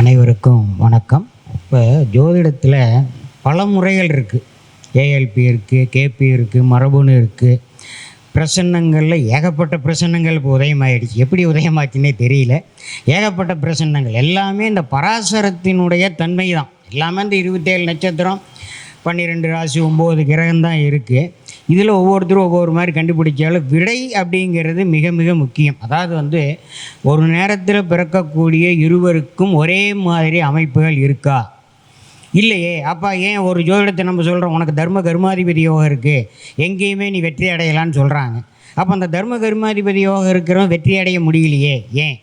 அனைவருக்கும் வணக்கம். இப்போ ஜோதிடத்தில் பல முறைகள் இருக்குது ஏஎல்பி இருக்குது கேபி இருக்குது மரபுன்னு இருக்குது பிரசன்னங்களில் ஏகப்பட்ட பிரசன்னங்கள் இப்போ உதயமாயிடுச்சு. எப்படி உதயமாச்சுன்னே தெரியல. ஏகப்பட்ட பிரசன்னங்கள். எல்லாமே இந்த பராசரத்தினுடைய தன்மை தான் எல்லாமே இந்த இருபத்தேழு நட்சத்திரம் பன்னிரெண்டு ராசி ஒம்பது கிரகம் தான் இருக்குது இதில் ஒவ்வொருத்தரும் ஒவ்வொரு மாதிரி கண்டுபிடிச்சாலும் விடை அப்படிங்கிறது மிக மிக முக்கியம். அதாவது வந்து ஒரு நேரத்தில் பிறக்கக்கூடிய இருவருக்கும் ஒரே மாதிரி அமைப்புகள் இருக்கா? இல்லையே. அப்பா ஏன் ஒரு ஜோதிடத்தை நம்ம சொல்கிறோம் உனக்கு தர்ம கர்மாதிபதி யோகம் இருக்குது எங்கேயுமே நீ வெற்றி அடையலான்னு சொல்கிறாங்க அப்போ அந்த தர்ம கர்மாதிபதி யோகம் இருக்கிறவன் வெற்றி அடைய முடியலையே ஏன்?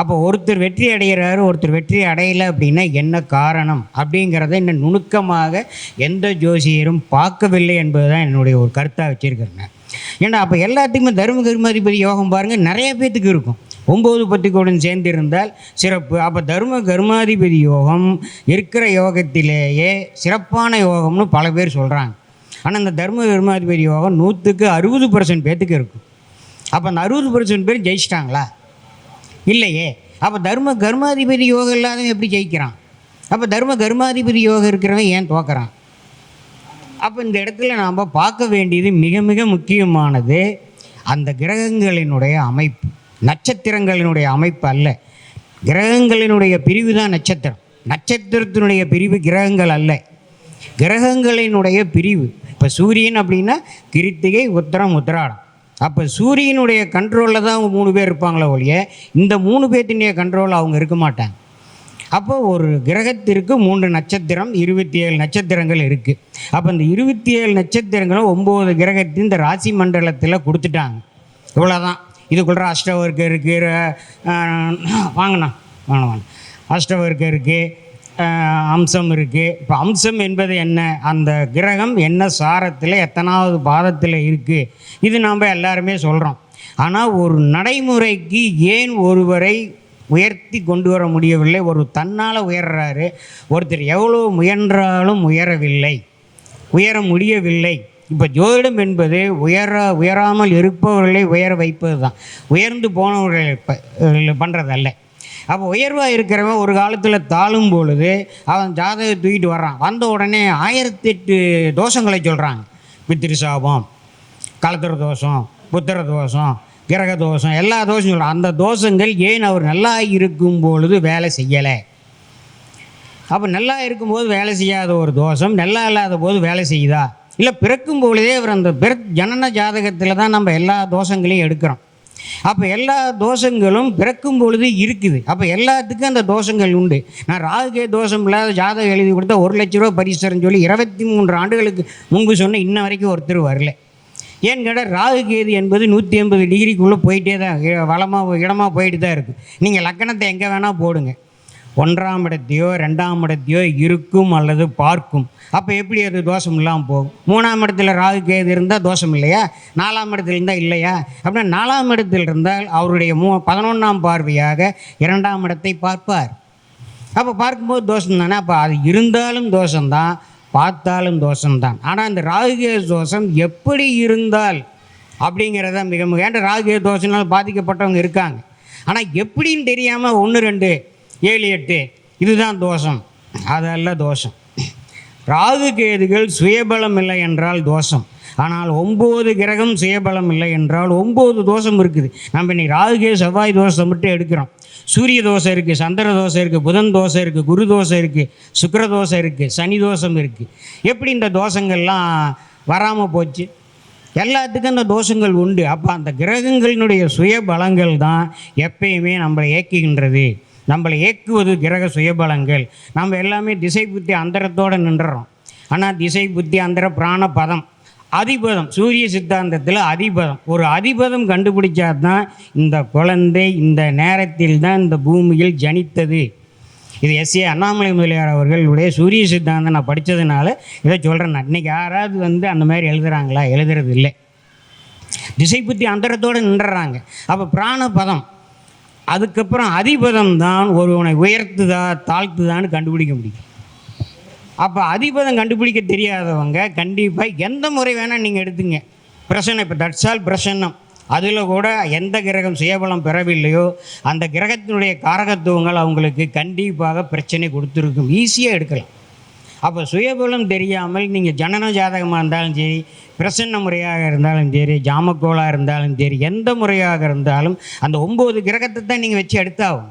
அப்போ ஒருத்தர் வெற்றி அடைகிறாரு ஒருத்தர் வெற்றி அடையலை அப்படின்னா என்ன காரணம்? அப்படிங்கிறத இன்னும் நுணுக்கமாக எந்த ஜோசியரும் பார்க்கவில்லை என்பது தான் என்னுடைய ஒரு கருத்தாக வச்சுருக்கிறேன் ஏன்னா அப்போ எல்லாத்துக்குமே தர்ம கர்மாதிபதி யோகம் பாருங்கள் நிறைய பேத்துக்கு இருக்கும். ஒம்பது பத்துக்கோடன் சேர்ந்து இருந்தால் சிறப்பு. அப்போ தர்ம கர்மாதிபதி யோகம் இருக்கிற யோகத்திலேயே சிறப்பான யோகம்னு பல பேர் சொல்கிறாங்க ஆனால் இந்த தர்ம கர்மாதிபதி யோகம் நூற்றுக்கு அறுபது பர்சன்ட் பேத்துக்கு இருக்கும். அப்போ அந்த அறுபது பர்சன்ட் பேர் ஜெயிச்சிட்டாங்களா? இல்லையே. அப்போ தர்ம கர்மாதிபதி யோகம் இல்லாதவன் எப்படி ஜெயிக்கிறான்? அப்போ தர்ம கர்மாதிபதி யோகம் இருக்கிறவன் ஏன் தோக்கிறான் அப்போ இந்த இடத்துல நாம் பார்க்க வேண்டியது மிக மிக முக்கியமானது அந்த கிரகங்களினுடைய அமைப்பு. நட்சத்திரங்களினுடைய அமைப்பு அல்ல. கிரகங்களினுடைய பிரிவு தான் நட்சத்திரம். நட்சத்திரத்தினுடைய பிரிவு கிரகங்கள் அல்ல. கிரகங்களினுடைய பிரிவு. இப்போ சூரியன் அப்படின்னா கிருத்திகை உத்தரம் உத்திராடம். அப்போ சூரியனுடைய கண்ட்ரோலில் தான் அவங்க மூணு பேர் இருப்பாங்களே ஒழிய இந்த மூணு பேர்த்தினுடைய கண்ட்ரோலில் அவங்க இருக்க மாட்டாங்க. அப்போ ஒரு கிரகத்திற்கு மூன்று நட்சத்திரம் இருபத்தி ஏழு நட்சத்திரங்கள் இருக்குது அப்போ இந்த இருபத்தி ஏழு நட்சத்திரங்களும் ஒம்பது கிரகத்தையும் இந்த ராசி மண்டலத்தில் கொடுத்துட்டாங்க. இவ்வளோதான் இதுக்குள்ள அஷ்டவர்க்கு இருக்குது வாங்கண்ணா வாங்க வாங்க அஷ்டவர்க்கு இருக்குது அம்சம் இருக்குது இப்போ அம்சம் என்பது என்ன? அந்த கிரகம் என்ன சாரத்தில் எத்தனாவது பாதத்தில் இருக்குது இது நாம் எல்லாருமே சொல்கிறோம் ஆனால் ஒரு நடைமுறைக்கு ஏன் ஒருவரை உயர்த்தி கொண்டு வர முடியவில்லை? ஒரு தன்னால் உயர்றாரு. ஒருத்தர் எவ்வளோ முயன்றாலும் உயரவில்லை. உயர முடியவில்லை. இப்போ ஜோதிடம் என்பது உயர உயராமல் இருப்பவர்களை உயர வைப்பது தான் உயர்ந்து போனவர்களை பண்ணுறதல்ல அப்போ உயர்வாக இருக்கிறவன் ஒரு காலத்தில் தாழும் பொழுது அவன் ஜாதகத்தை தூக்கிட்டு வர்றான். வந்த உடனே ஆயிரத்தி எட்டு தோஷங்களை சொல்கிறாங்க பித்திரு சாபம் கலத்திர தோஷம் புத்திர தோஷம் கிரக தோஷம் எல்லா தோஷம் சொல்கிறான் அந்த தோஷங்கள் ஏன் அவர் நல்லா இருக்கும் பொழுது வேலை செய்யலை? அப்போ நல்லா இருக்கும்போது வேலை செய்யாத ஒரு தோஷம் நல்லா இல்லாத போது வேலை செய்யுதா? இல்லை பிறக்கும் பொழுதே அவர் அந்த பிற ஜனன ஜாதகத்தில் தான் நம்ம எல்லா தோஷங்களையும் எடுக்கிறோம். அப்போ எல்லா தோஷங்களும் பிறக்கும் பொழுது இருக்குது. அப்போ எல்லாத்துக்கும் அந்த தோஷங்கள் உண்டு. நான் ராகுகே தோஷம் இல்லாத ஜாதகம் எழுதி கொடுத்தா ஒரு லட்ச ரூபா பரிசுன்னு சொல்லி இருபத்தி மூன்று ஆண்டுகளுக்கு முன்பு சொன்ன இன்ன வரைக்கும் ஒருத்தர் வரல. ஏன்னு கேட்டால் ராகு கேது என்பது நூற்றி எண்பது டிகிரிக்குள்ளே போயிட்டே தான் வளமாக இடமாக போயிட்டு தான் இருக்குது நீங்கள் லக்கணத்தை எங்கே வேணால் போடுங்க. ஒன்றாம் இடத்தையோ ரெண்டாம் இடத்தையோ இருக்கும் அல்லது பார்க்கும். அப்போ எப்படி அது தோஷம் இல்லாமல் போகும்? மூணாம் இடத்துல ராகு கேது இருந்தால் தோஷம் இல்லையா? நாலாம் இடத்துல இருந்தால் இல்லையா? அப்படின்னா நாலாம் இடத்தில் இருந்தால் அவருடைய மூ பதினொன்றாம் பார்வையாக இரண்டாம் இடத்தை பார்ப்பார். அப்போ பார்க்கும்போது தோஷம் தானே? அப்போ அது இருந்தாலும் தோஷம்தான் பார்த்தாலும் தோஷம்தான். ஆனால் இந்த ராகுகே தோஷம் எப்படி இருந்தால் அப்படிங்கிறத மிக மிக ஏன்னா ராகுகே தோஷனால் பாதிக்கப்பட்டவங்க இருக்காங்க. ஆனால் எப்படின்னு தெரியாமல் ஒன்று ரெண்டு ஏழு எட்டு. இதுதான் தோஷம். அதெல்லாம் தோஷம். ராகு கேதுகள் சுயபலம் இல்லை என்றால் தோஷம். ஆனால் ஒம்பது கிரகம் சுயபலம் இல்லை என்றால் ஒம்பது தோஷம் இருக்குது. நம்ம இன்னைக்கு ராகுகே செவ்வாய் தோஷத்தை மட்டும் எடுக்கிறோம். சூரிய தோசை இருக்குது சந்திர தோசை இருக்குது புதன் தோசை இருக்குது குரு தோசை இருக்குது சுக்கர தோசை இருக்குது சனி தோஷம் இருக்குது எப்படி இந்த தோஷங்கள்லாம் வராமல் போச்சு? எல்லாத்துக்கும் அந்த தோஷங்கள் உண்டு. அப்போ அந்த கிரகங்களினுடைய சுயபலங்கள் தான் எப்பயுமே நம்மளை இயக்குகின்றது நம்மளை இயக்குவது கிரக சுயபலங்கள். நம்ம எல்லாமே திசை புத்தி அந்தரத்தோடு நின்றுறோம். ஆனால் திசை புத்தி அந்தர பிராண பதம் அதிபதம் சூரிய சித்தாந்தத்தில் அதிபதம். ஒரு அதிபதம் கண்டுபிடிச்சா தான் இந்த குழந்தை இந்த நேரத்தில் தான் இந்த பூமியில் ஜனித்தது. இது எஸ் ஏ அண்ணாமலை முதலியார் அவர்களுடைய சூரிய சித்தாந்தம். நான் படித்ததுனால இதை சொல்கிறேன் நான் இன்றைக்கி யாராவது வந்து அந்த மாதிரி எழுதுகிறாங்களா எழுதுறது இல்லை. திசை புத்தி அந்தரத்தோடு நின்றுறாங்க. அப்போ பிராண பதம் அதுக்கப்புறம் அதிபதம் தான் ஒருவனை உயர்த்துதா தாழ்த்துதான்னு கண்டுபிடிக்க முடியும். அப்போ அதிபதம் கண்டுபிடிக்க தெரியாதவங்க கண்டிப்பாக எந்த முறை வேணால் நீங்கள் எடுத்துங்க. பிரசன்னம் இப்போ தட்சால் பிரசன்னம். அதில் கூட எந்த கிரகம் சுயபலம் பெறவில்லையோ அந்த கிரகத்தினுடைய காரகத்துவங்கள் அவங்களுக்கு கண்டிப்பாக பிரச்சனை கொடுத்துருக்கும். ஈஸியாக எடுக்கலாம். அப்போ சுயபலம் தெரியாமல் நீங்கள் ஜனன ஜாதகமாக இருந்தாலும் சரி பிரசன்ன முறையாக இருந்தாலும் சரி ஜாமக்கோளாக இருந்தாலும் சரி எந்த முறையாக இருந்தாலும் அந்த ஒம்பது கிரகத்தை தான் நீங்கள் வச்சு எடுத்தாகும்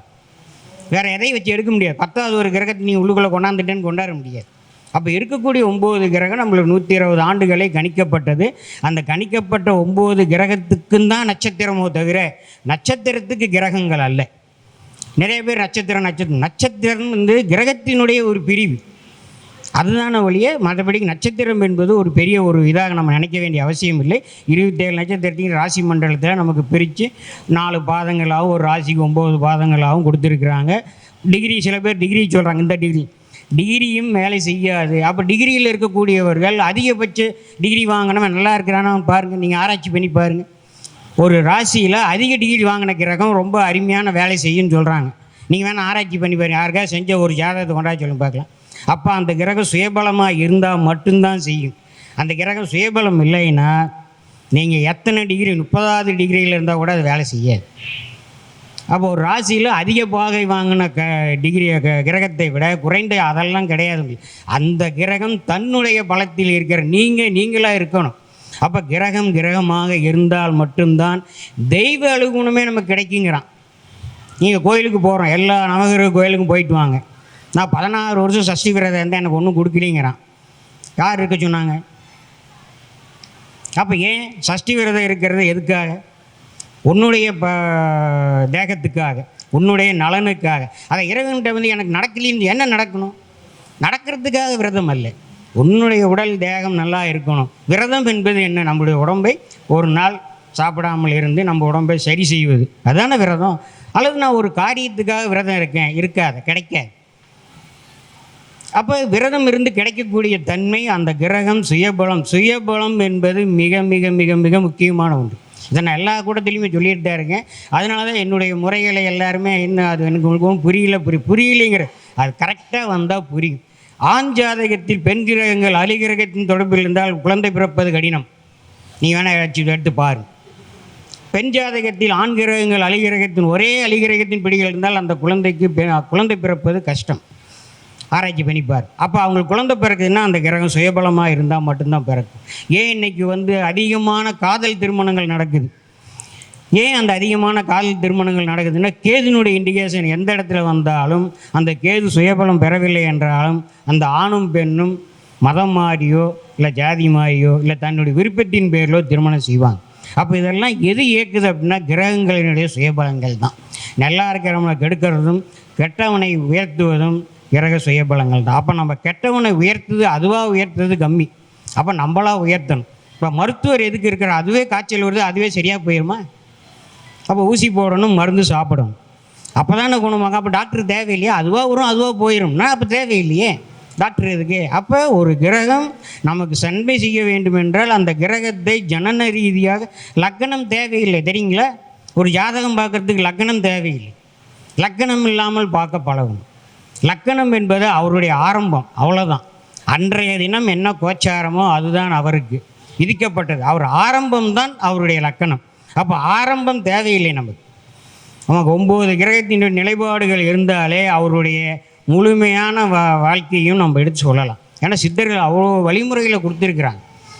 வேறு எதையும் வச்சு எடுக்க முடியாது. பத்தாவது ஒரு கிரகத்தை நீங்கள் உள்ளுக்குள்ளே கொண்டாந்துட்டேன்னு கொண்டாட முடியாது. அப்போ இருக்கக்கூடிய ஒம்பது கிரகம் நம்மளுக்கு நூற்றி இருபது ஆண்டுகளை கணிக்கப்பட்டது. அந்த கணிக்கப்பட்ட ஒம்பது கிரகத்துக்கும் தான் நட்சத்திரமோ தவிர நட்சத்திரத்துக்கு கிரகங்கள் அல்ல. நிறைய பேர் நட்சத்திரம் நட்சத்திரம் நட்சத்திரம் வந்து கிரகத்தினுடைய ஒரு பிரிவு. அதுதான வழியே மற்றபடி நட்சத்திரம் என்பது ஒரு பெரிய ஒரு இதாக நம்ம நினைக்க வேண்டிய அவசியம் இல்லை. இருபத்தேழு நட்சத்திரத்தையும் ராசி மண்டலத்தில் நமக்கு பிரித்து நாலு பாதங்களாகவும் ஒரு ராசிக்கு ஒம்பது பாதங்களாகவும் கொடுத்துருக்குறாங்க. டிகிரி சில பேர் டிகிரி சொல்கிறாங்க இந்த டிகிரி டிகிரியும் வேலை செய்யாது. அப்போ டிகிரியில் இருக்கக்கூடியவர்கள் அதிகபட்ச டிகிரி வாங்கினவன் நல்லா இருக்கிறானா பாருங்கள் நீங்கள் ஆராய்ச்சி பண்ணி பாருங்கள் ஒரு ராசியில் அதிக டிகிரி வாங்கின கிரகம் ரொம்ப அருமையான வேலை செய்யும்னு சொல்கிறாங்க நீங்கள் வேணால் ஆராய்ச்சி பண்ணி பாருங்கள் யாருக்காவது செஞ்ச ஒரு ஜாதகத்தை கொண்டாடி சொல்லுங்க பார்க்கலாம். அப்போ அந்த கிரகம் சுயபலமாக இருந்தால் மட்டும்தான் செய்யும். அந்த கிரகம் சுயபலம் இல்லைன்னா நீங்கள் எத்தனை டிகிரி முப்பதாவது டிகிரியில் இருந்தால் கூட அது வேலை செய்யாது. அப்போ ஒரு ராசியில் அதிக பாகை வாங்கின க டிகிரி க கிரகத்தை விட குறைந்த அதெல்லாம் கிடையாது அந்த கிரகம் தன்னுடைய பலத்தில் இருக்கிற நீங்கள் நீங்களாக இருக்கணும். அப்போ கிரகம் கிரகமாக இருந்தால் மட்டும்தான் தெய்வ அழுகுணமே நமக்கு கிடைக்குங்கிறான். நீங்கள் கோயிலுக்கு போகிறோம் எல்லா நவகிரக கோயிலுக்கும் போயிட்டு வாங்க. நான் பதினாறு வருஷம் சஷ்டி விரதம் இருந்தால் எனக்கு ஒன்றும் கொடுக்கலிங்கிறான். யார் இருக்க சொன்னாங்க? அப்போ ஏன் சஷ்டி விரதம் இருக்கிறது எதுக்காக? உன்னுடைய ப தேகத்துக்காக உன்னுடைய நலனுக்காக. அதை இறைவன்கிட்ட வந்து எனக்கு நடக்கலின்னு என்ன நடக்கணும்? நடக்கிறதுக்காக விரதம் அல்ல. உன்னுடைய உடல் தேகம் நல்லா இருக்கணும். விரதம் என்பது என்ன? நம்முடைய உடம்பை ஒரு நாள் சாப்பிடாமல் இருந்து நம்ம உடம்பை சரி செய்வது. அதுதானே விரதம்? அல்லது நான் ஒரு காரியத்துக்காக விரதம் இருக்கேன்? இருக்காது கிடைக்காது. அப்போ விரதம் இருந்து கிடைக்கக்கூடிய தன்மை அந்த கிரகம் சுயபலம். சுயபலம் என்பது மிக மிக மிக மிக முக்கியமான ஒன்று. இதை நான் எல்லா கூட்டத்திலையுமே சொல்லிட்டு தான் இருக்கேன். அதனால தான் என்னுடைய முறைகளை எல்லாருமே என்ன அது எனக்கு உங்களுக்கு புரியல புரி புரியலைங்கிற. அது கரெக்டாக வந்தால் புரியும். ஆண் ஜாதகத்தில் பெண் கிரகங்கள் அலிகிரகத்தின் தொடர்பில் இருந்தால் குழந்தை பிறப்பது கடினம். நீ வேணால் ஏதாச்சும் எடுத்து பாரு. பெண் ஜாதகத்தில் ஆண் கிரகங்கள் அலிகிரகத்தின் ஒரே அலிகிரகத்தின் பிடிகள் இருந்தால் அந்த குழந்தைக்கு பெ- குழந்தை பிறப்பது கஷ்டம். ஆராய்ச்சி பண்ணிப்பார். அப்போ அவங்களுக்கு குழந்தை பிறக்குதுன்னா அந்த கிரகம் சுயபலமாக இருந்தால் மட்டும்தான் பிறக்கும். ஏன் இன்னைக்கு வந்து அதிகமான காதல் திருமணங்கள் நடக்குது? ஏன் அந்த அதிகமான காதல் திருமணங்கள் நடக்குதுன்னா கேதுனுடைய இண்டிகேஷன் எந்த இடத்துல வந்தாலும் அந்த கேது சுயபலம் பெறவில்லை என்றாலும் அந்த ஆணும் பெண்ணும் மதம் மாறியோ இல்லை ஜாதி மாறியோ இல்லை தன்னுடைய விருப்பத்தின் பேரிலோ திருமணம் செய்வாங்க. அப்போ இதெல்லாம் எது இயக்குது அப்படின்னா கிரகங்களினுடைய சுயபலங்கள் தான். நல்லா இருக்கிறவங்களை கெடுக்கிறதும் கெட்டவனை உயர்த்துவதும் கிரக சுயபலங்கள் தான். அப்போ நம்ம கெட்டவனை உயர்த்துது அதுவாக உயர்த்துறது கம்மி. அப்போ நம்மளாக உயர்த்தணும். இப்போ மருத்துவர் எதுக்கு இருக்கிற அதுவே காய்ச்சல் வருது அதுவே சரியாக போயிடுமா அப்போ ஊசி போடணும் மருந்து சாப்பிடணும். அப்போ தானே குணமாகும். அப்போ டாக்டர் தேவையில்லையா? அதுவாக வரும் அதுவாக போயிடும்னா அப்போ தேவையில்லையே. டாக்டர் எதுக்கு? அப்போ ஒரு கிரகம் நமக்கு சண்டை செய்ய வேண்டும் என்றால் அந்த கிரகத்தை ஜனன ரீதியாக லக்கணம் தேவையில்லை. தெரியுங்களா? ஒரு ஜாதகம் பார்க்கறதுக்கு லக்கணம் தேவையில்லை. லக்கணம் இல்லாமல் பார்க்க பழகும் லக்கணம் என்பது அவருடைய ஆரம்பம் அவ்வளோதான் அன்றைய தினம் என்ன கோச்சாரமோ அதுதான் அவருக்கு. விதிக்கப்பட்டது. அவர் ஆரம்பம்தான் அவருடைய லக்கணம். அப்போ ஆரம்பம் தேவையில்லை நமக்கு. நமக்கு ஒம்பது கிரகத்தின் நிலைப்பாடுகள் இருந்தாலே அவருடைய முழுமையான வா வாழ்க்கையும் நம்ம எடுத்து சொல்லலாம். ஏன்னா சித்தர்கள் அவ்வளோ வழிமுறைகளை கொடுத்துருக்குறாங்க.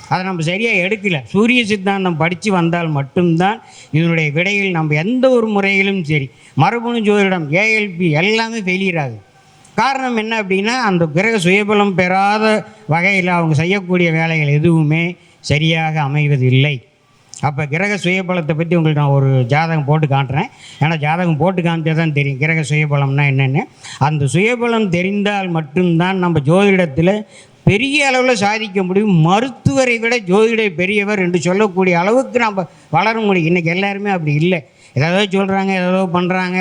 அதை நம்ம சரியாக எடுக்கல. சூரிய சித்தாந்தம் படித்து வந்தால் மட்டும்தான் இதனுடைய விடையில் நம்ம எந்த ஒரு முறையிலும் சரி. மரபணு ஜோதிடம் ஏஎல்பி எல்லாமே ஃபெயிலியர் ஆகுது. காரணம் என்ன அப்படின்னா அந்த கிரக சுயபலம் பெறாத வகையில் அவங்க செய்யக்கூடிய வேலைகள் எதுவுமே சரியாக அமைவதில்லை. அப்போ கிரக சுயபலத்தை பற்றி உங்களுக்கு நான் ஒரு ஜாதகம் போட்டு காட்டுறேன். ஏன்னா ஜாதகம் போட்டு காமிச்சா தான் தெரியும். கிரக சுயபலம்னா என்னென்னு. அந்த சுயபலம் தெரிந்தால் மட்டும்தான் நம்ம ஜோதிடத்தில் பெரிய அளவில் சாதிக்க முடியும். மருத்துவரை விட ஜோதிட பெரியவர் என்று சொல்லக்கூடிய அளவுக்கு நம்ம வளர முடியும். இன்றைக்கி எல்லாருமே அப்படி இல்லை. ஏதாவது சொல்கிறாங்க ஏதாவது பண்ணுறாங்க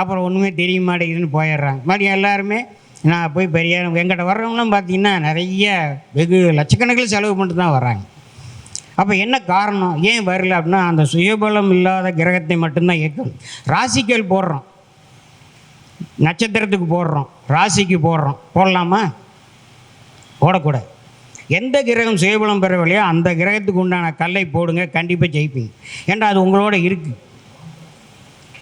அப்புறம் ஒன்றுமே தெரிய மாட்டேங்குதுன்னு போயிடுறாங்க. மறுபடியும் எல்லாருமே நான் போய் பெரிய எங்கிட்ட வர்றவங்களாம் பார்த்தீங்கன்னா நிறைய வெகு லட்சக்கணக்கில் செலவு பண்ணிட்டு தான் வர்றாங்க. அப்போ என்ன காரணம்? ஏன் வரல அப்படின்னா அந்த சுயபலம் இல்லாத கிரகத்தை மட்டும்தான் இயக்கணும் ராசிக்கல் போடுறோம். நட்சத்திரத்துக்கு போடுறோம். ராசிக்கு போடுறோம். போடலாமா? போடக்கூடாது. எந்த கிரகம் சுயபலம் பெறவில்லையோ அந்த கிரகத்துக்கு உண்டான கல்லை போடுங்க. கண்டிப்பாக ஜெயிப்பீங்க. ஏன்டா அது உங்களோட இருக்குது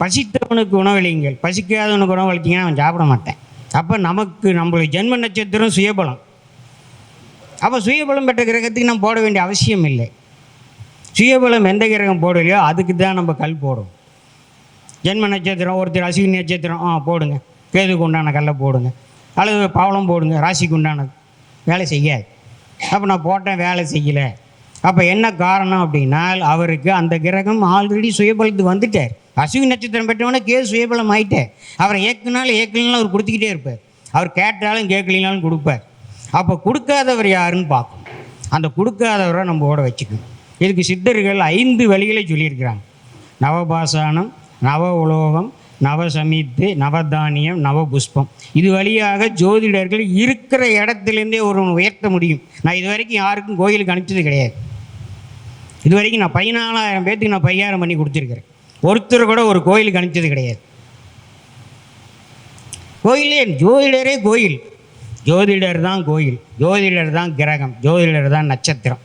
பசித்தவனுக்கு உணவளிங்கள் பசிக்காதவனுக்கு உணவளித்தீங்கன்னா அவன் சாப்பிட மாட்டேன். அப்போ நமக்கு நம்மளுடைய ஜென்ம நட்சத்திரம் சுயபலம். அப்போ சுயபலம் பெற்ற கிரகத்துக்கு நம்ம போட வேண்டிய அவசியம் இல்லை. சுயபலம் எந்த கிரகம் போடலையோ அதுக்கு தான் நம்ம கல் போடும் ஜென்ம நட்சத்திரம் ஒருத்தர் அஸ்வினி நட்சத்திரம் ஆ போடுங்க. கேதுக்கு உண்டான கல்லை போடுங்க. அல்லது பவளம் போடுங்க ராசிக்கு உண்டானது வேலை செய்யாது. அப்போ நான் போட்டேன் வேலை செய்யலை. அப்போ என்ன காரணம் அப்படின்னா அவருக்கு அந்த கிரகம் ஆல்ரெடி சுயபலத்துக்கு வந்துட்டார். அஸ்வினி நட்சத்திரம் பெற்றவனே கேஸ் சுயபலம் ஆயிட்டேன் அவரை ஏக்குனாலும் ஏக்கலினாலும் அவர் கொடுத்துக்கிட்டே இருப்பார். அவர் கேட்டாலும் கேட்கலினாலும் கொடுப்பார். அப்போ கொடுக்காதவர் யாருன்னு பார்க்கணும். அந்த கொடுக்காதவரை நம்ம ஓட வச்சுக்கணும். இதுக்கு சித்தர்கள் ஐந்து வழிகளை சொல்லியிருக்கிறாங்க. நவபாசானம் நவ உலோகம் நவசமித்து நவதானியம் நவபுஷ்பம். இது வழியாக ஜோதிடர்கள் இருக்கிற இடத்துலேருந்தே ஒருவன் உயர்த்த முடியும். நான் இது வரைக்கும் யாருக்கும் கோயிலுக்கு அனுப்பிச்சது கிடையாது. இது வரைக்கும் நான் பதினாலாயிரம் பேர்த்துக்கு நான் பரிகாரம் பண்ணி கொடுத்துருக்கிறேன். ஒருத்தர் கூட ஒரு கோயிலுக்கு அனுப்பிச்சது கிடையாது. கோயிலே ஜோதிடரே கோயில். ஜோதிடர் தான் கோயில். ஜோதிடர் தான் கிரகம். ஜோதிடர் தான் நட்சத்திரம்.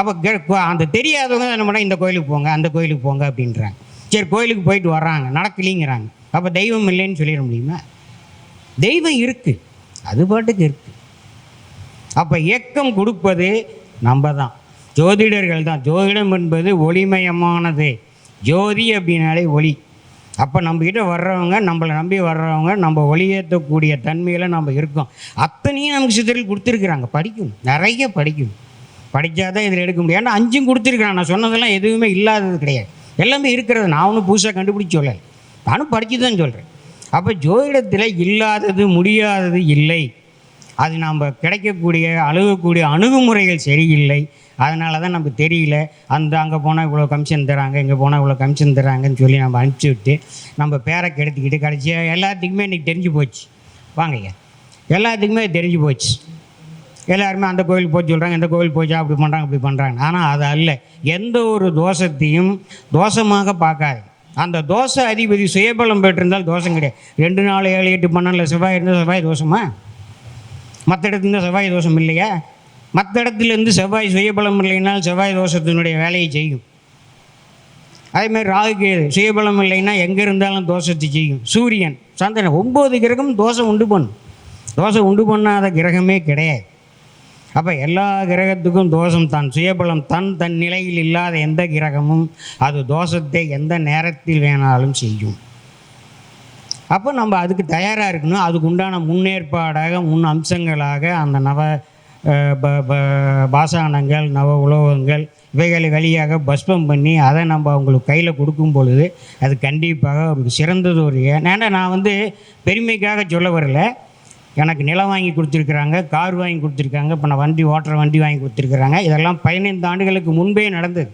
அப்போ அந்த தெரியாதவங்க என்ன பண்ணால் இந்த கோயிலுக்கு போங்க அந்த கோயிலுக்கு போங்க அப்படின்றாங்க. சரி கோயிலுக்கு போயிட்டு வர்றாங்க. நடக்கலிங்கிறாங்க. அப்போ தெய்வம் இல்லைன்னு சொல்லிட முடியுமா? தெய்வம் இருக்குது அது பாட்டுக்கு இருக்குது அப்போ இயக்கம் கொடுப்பது நம்ம தான். ஜோதிடர்கள் தான். ஜோதிடம் என்பது ஒளிமயமானது. ஜோதி அப்படின்னாலே ஒளி. அப்போ நம்மக்கிட்ட வர்றவங்க நம்மளை நம்பி வர்றவங்க நம்ம ஒளியேற்றக்கூடிய தன்மையில் நம்ம இருக்கோம். அத்தனையும் நமக்கு சித்தரில் கொடுத்துருக்குறாங்க. படிக்கணும் நிறைய படிக்கணும் படித்தாதான் இதில் எடுக்க முடியும். ஏன்னா அஞ்சும் கொடுத்துருக்குறான் நான் சொன்னதெல்லாம் எதுவுமே இல்லாதது கிடையாது. எல்லாமே இருக்கிறது. நான் ஒன்றும் புதுசாக கண்டுபிடிச்சி சொல்லலை. நானும் படித்து தான் சொல்கிறேன் அப்போ ஜோதிடத்தில் இல்லாதது முடியாதது இல்லை. அது நாம் கிடைக்கக்கூடிய அணுகக்கூடிய அணுகுமுறைகள் சரியில்லை. அதனால தான் நமக்கு தெரியல. அந்த அங்கே போனால் இவ்வளோ கமிஷன் தராங்க இங்கே போனால் இவ்வளோ கமிஷன் தராங்கன்னு சொல்லி நம்ம அனுப்பிச்சி விட்டு நம்ம பேரை கெடுத்துக்கிட்டு கடைசியாக எல்லாத்துக்குமே இன்றைக்கி தெரிஞ்சு போச்சு. வாங்கய்யா எல்லாத்துக்குமே தெரிஞ்சு போச்சு. எல்லாருமே அந்த கோயிலுக்கு போய் சொல்கிறாங்க இந்த கோயில் போச்சா அப்படி பண்ணுறாங்க அப்படி பண்ணுறாங்க ஆனால் அது அல்ல. எந்த ஒரு தோஷத்தையும் தோஷமாக பார்க்காது. அந்த தோசை அதிபதி சுயபலம் பெற்றிருந்தால் தோஷம் கிடையாது. ரெண்டு நாள் ஏழு எட்டு பன்னெண்டில் செவ்வாய் இருந்தால் செவ்வாய் தோஷமா? மற்ற இடத்துல செவ்வாய் தோஷம் இல்லையா? மற்ற இடத்துலேருந்து செவ்வாய் சுயபலம் இல்லைனால் செவ்வாய் தோஷத்தினுடைய வேலையை செய்யும். அதேமாதிரி ராகுகேது சுயபலம் இல்லைன்னா எங்கே இருந்தாலும் தோஷத்தை செய்யும். சூரியன் சந்திரன் ஒம்பது கிரகம் தோஷம் உண்டு பண்ணும் தோஷம் உண்டு பண்ணாத கிரகமே கிடையாது. அப்போ எல்லா கிரகத்துக்கும் தோஷம் தான். சுயபலம் தன் தன் நிலையில் இல்லாத எந்த கிரகமும் அது தோஷத்தை எந்த நேரத்தில் வேணாலும் செய்யும். அப்போ நம்ம அதுக்கு தயாராக இருக்கணும். அதுக்கு உண்டான முன்னேற்பாடாக முன் அம்சங்களாக அந்த நவ பாசானங்கள் நவ உலோகங்கள் இவைகளை வழியாக பஸ்பம் பண்ணி அதை நம்ம அவங்களுக்கு கையில் கொடுக்கும் பொழுது அது கண்டிப்பாக அவருக்கு சிறந்தது ஒரு ஏன்னா நான் வந்து பெருமைக்காக சொல்ல வரல. எனக்கு நிலம் வாங்கி கொடுத்துருக்குறாங்க கார் வாங்கி கொடுத்துருக்காங்க இப்போ நான் வண்டி ஓட்டுற வண்டி வாங்கி கொடுத்துருக்குறாங்க. இதெல்லாம் பதினைந்து ஆண்டுகளுக்கு முன்பே நடந்தது.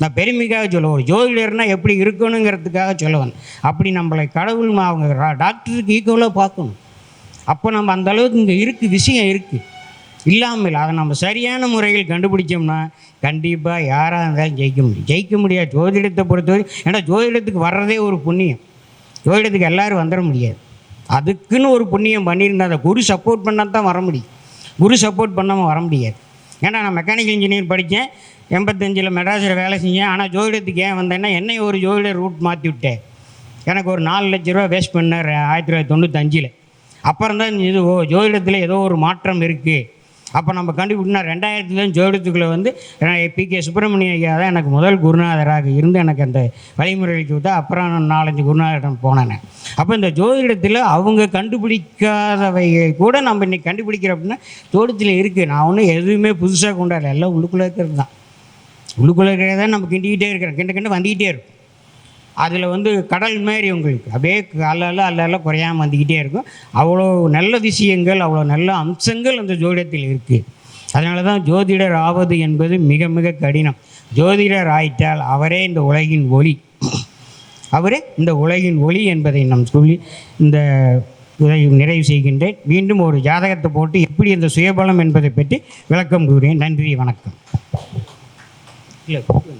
நான் பெருமைக்காக சொல்ல ஒரு ஜோதிடர்னால் எப்படி இருக்கணுங்கிறதுக்காக சொல்ல வந்தேன் அப்படி நம்மளை கடவுள் அவங்க டாக்டருக்கு ஈக்குவலாக பார்க்கணும். அப்போ நம்ம அந்த அளவுக்கு இங்கே இருக்குது விஷயம் இருக்குது இல்லாமல் இல்லை. அதை நம்ம சரியான முறையில் கண்டுபிடிச்சோம்னா கண்டிப்பாக யாராக இருந்தாலும் ஜெயிக்க முடியும். ஜெயிக்க முடியாது. ஜோதிடத்தை பொறுத்தவரை ஏன்னா ஜோதிடத்துக்கு வர்றதே ஒரு புண்ணியம். ஜோதிடத்துக்கு எல்லோரும் வந்துட முடியாது. அதுக்குன்னு ஒரு புண்ணியம் பண்ணியிருந்தா அதை குரு சப்போர்ட் பண்ணால் தான் வர முடியும். குரு சப்போர்ட் பண்ணாமல் வர முடியாது. ஏன்னா நான் மெக்கானிக்கல் இன்ஜினியர் படித்தேன். எண்பத்தஞ்சில் மெட்ராஸில் வேலை செஞ்சேன். ஆனால் ஜோதிடத்துக்கு ஏன் வந்தேன்னா என்னை ஒரு ஜோதிடர் ரூட் மாற்றி விட்டேன் எனக்கு ஒரு நாலு லட்ச ரூபா வேஸ்ட் பண்ணார் ஆயிரத்தி தொள்ளாயிரத்தி தொண்ணூத்தஞ்சில். அப்புறம் தான் இது ஓ ஜோதிடத்தில் ஏதோ ஒரு மாற்றம் இருக்குது அப்போ நம்ம கண்டுபிடினா ரெண்டாயிரத்துல ஜோதிடத்துக்குள்ளே வந்து பி. கே. சுப்பிரமணிய ஐயா தான் எனக்கு முதல் குருநாதராக இருந்து எனக்கு அந்த வழிமுறைகளுக்கு விட்டா அப்புறம் நான் நாலஞ்சு குருநாதரிடம் போனேன். அப்போ இந்த ஜோதிடத்தில் அவங்க கண்டுபிடிக்காதவையை கூட நம்ம இன்றைக்கி கண்டுபிடிக்கிறோம் அப்படின்னா ஜோடத்தில் இருக்குது நான் ஒன்றும் எதுவுமே புதுசாக கொண்டாடல. எல்லாம் உள்ளுக்குள்ளே இருக்கிறது தான். உள்ளுக்குள்ளே இருக்கிறதான் நம்ம கிண்டிக்கிட்டே இருக்கிறோம். கிண்ட கிண்ட வந்துக்கிட்டே இருக்கும். அதில் வந்து கடல் மாதிரி உங்களுக்கு. அப்படியே அல்ல அல்ல குறையாமல் வந்துக்கிட்டே இருக்கும். அவ்வளோ நல்ல விஷயங்கள் அவ்வளோ நல்ல அம்சங்கள் அந்த ஜோதிடத்தில் இருக்குது அதனால தான் ஜோதிடர் ஆவது என்பது மிக மிக கடினம். ஜோதிடர் ஆயிட்டால் அவரே இந்த உலகின் ஒளி. அவரே இந்த உலகின் ஒளி என்பதை நாம் சொல்லி இந்த இதை நிறைவு செய்கின்றேன். மீண்டும் ஒரு ஜாதகத்தை போட்டு எப்படி இந்த சுயபலம் என்பதை பற்றி விளக்கம் கூறுகிறேன். நன்றி வணக்கம். இல்லை